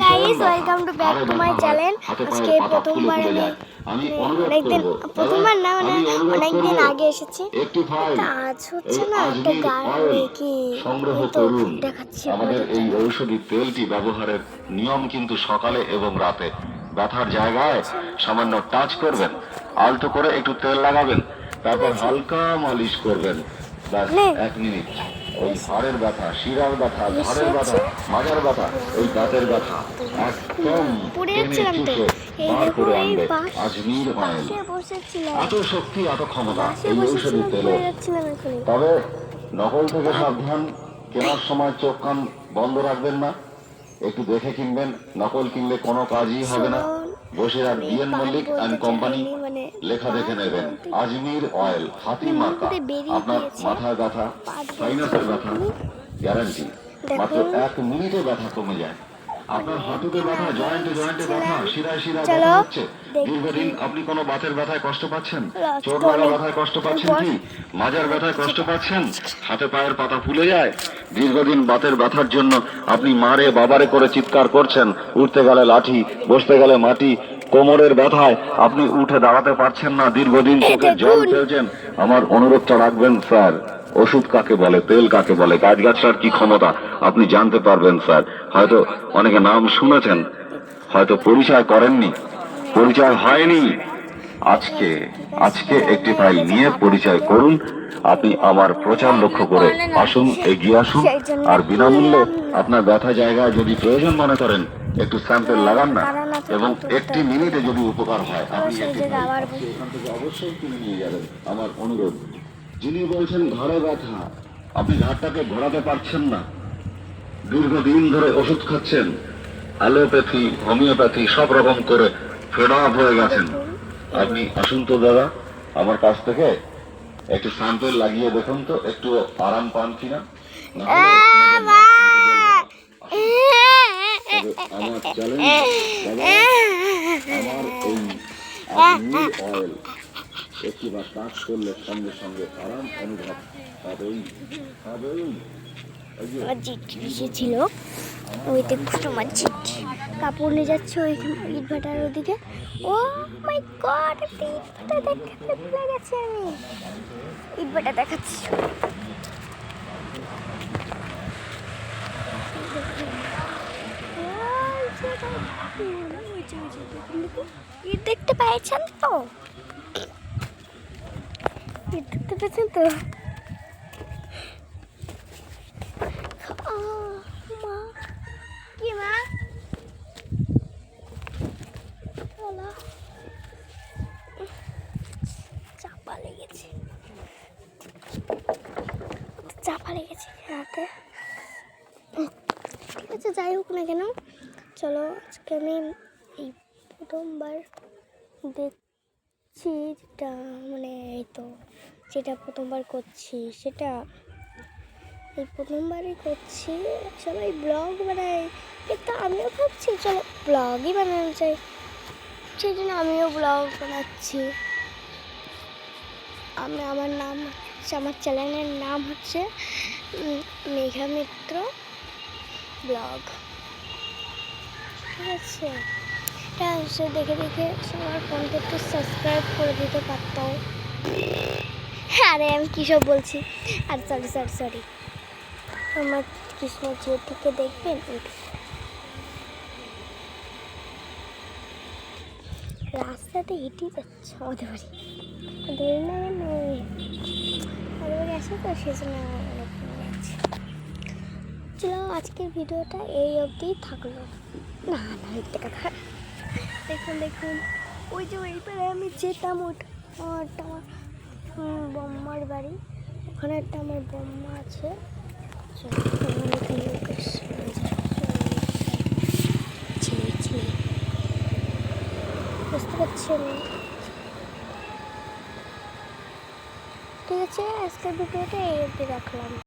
Guys welcome to back to my channel আজকে প্রথমবার আমি মানে অনেকদিন প্রথমবার না মানে অনেকদিন আগে এসেছি। আজ হচ্ছে না একটা কি সংগ্রহ করুন আমাদের এই ঔষধি তেলটি ব্যবহারের নিয়ম কিন্তু সকালে এবং রাতে ব্যথার জায়গায় সামান্য টাচ করবেন আলতো করে একটু তেল লাগাবেন তারপর হালকা মালিশ করবেন। ব্যাস এক মিনিট। ওই হাড়ের ব্যথা শিরার ব্যথা ঘাড়ের ব্যথা মাজার ব্যথা ওই দাঁতের ব্যথা একদম এই বার করে আনবে। আজমির অয়েল এত শক্তি এত ক্ষমতা এই ঔষধি এখনই। তবে নকল থেকে সাবধান কেনার সময় চোখ কান বন্ধ রাখবেন না। একটু দেখে কিনবেন নকল কিনলে কোনো কাজই হবে না। বসে আর B N Mallick and company লেখা দেখে নেবেন। আজমির অয়েল হাতি মানে মার্কা আপনার মাথা মাথায় ব্যথা সাইনাসের ব্যথা গ্যারান্টি মাত্র এক মিনিটে ব্যথা কমে যায়। আপনার হাঁটুতে ব্যথা জয়েন্টে জয়েন্টে ব্যথা শিরায় শিরায় ব্যথা হচ্ছে। দীর্ঘদিন আপনি কোনো বাতের ব্যথায় কষ্ট পাচ্ছেন? চোট লাগা ব্যথায় কষ্ট পাচ্ছেন কি? মাজার ব্যথায় কষ্ট পাচ্ছেন? হাতে পায়ের পাতা ফুলে যায়। দীর্ঘদিন বাতের ব্যথার জন্য আপনি মারে বাবারে করে চিৎকার করছেন। উঠতে গেলে লাঠি বসতে গেলে মাটি। কোমরের ব্যথায় আপনি উঠে দাঁড়াতে পারছেন না। দীর্ঘদিন চোখে জল। ফেলছেন। আমার অনুরোধটা রাখবেন স্যার। ওষুধ কাকে বলে তেল কাকে বলে গাছগাছার কি ক্ষমতা? আপনি জানতে পারবেন স্যার। হয়তো অনেকে নাম শুনেছেন হয়তো পরিচয় করেননি। পরিচয় হয়নি। আজকে আজকে একটি ফাইল নিয়ে পরিচয় করুন। আপনি আমার প্রচার লক্ষ্য করে আসুন এগিয়ে আসুন। আর বিনামূল্যে আপনার ব্যথা জায়গায় যদি প্রয়োজন মনে করেন একটু স্যাম্পেল লাগান না। এবং একটি মিনিটে যদি উপকার হয় আপনি একটি অবশ্যই কিনে নিয়ে যাবেন। আমার অনুরোধ। যিনি বলছেন ঘরে ব্যথা আপনি ঘাটটাকে ঘোরাতে পারছেন না। দীর্ঘদিন ধরে ওষুধ খাচ্ছেন অ্যালোপ্যাথি হোমিওপ্যাথি সব রকম করে ফেড আপ হয়ে গেছেন। আপনি আসুন তো দাদা আমার কাছ থেকে একটু স্যাম্পেল লাগিয়ে দেখুন তো একটু আরাম পান কিনা? আমার চ্যালেঞ্জ আমার এই অয়েল একটিবার কাজ করলে সঙ্গে সঙ্গে আরাম অনুভব হবেই হবেই আমার চিঠি এসেছিল ওই দেখো আমার কাপড় নিয়ে যাচ্ছে ওই ইট ভাটার ওদিকে ও মাই গড একটা ইট ভাটা দেখাতে ভুলে গেছি আমি ইট ভাটা দেখাচ্ছি ইট দেখতে পেয়েছেন তো দেখতে পেয়েছেন তো? চাপা লেগেছে। চাপা লেগেছে হাতে। ঠিক আছে, যাই হোক না কেন, চলো আজকে আমি এই প্রথমবার দেখছি যেটা মানে এই তো যেটা প্রথমবার করছি, সেটা এই প্রথমবারই করছি। সবাই ব্লগ বানাই কিন্তু আমিও ভাবছি, চলো ব্লগই বানানো চাই সেই জন্য আমিও ব্লগ বানাচ্ছি। আমি, আমার নাম হচ্ছে, আমার চ্যানেলের নাম হচ্ছে মেঘা মিত্র ব্লগ। ঠিক আছে? এটা সে দেখে দেখে সবার ফোনটা একটু সাবস্ক্রাইব করে দিতে পারতো আরে আমি কী সব বলছি? আর সরি সরি সরি আমার কৃষ্ণ থেকে দেখবেন। রাস্তাতে হেঁটে যাচ্ছে আমাদের বাড়ি। ধরে না নয় আমাদের বাড়ি আসে তো, সেজন্য চলো, আজকের ভিডিওটা এই অবধিই থাকল। না না একটা কথা দেখুন দেখুন। ওই যে ওই আমি যেতাম ওটা আমার বম্মার বাড়ি। ওখানে একটা আমার বম্মা আছে। বুঝতে পারছেন ঠিক আছে, আজকের ভিডিওটা এই অবধি রাখলাম।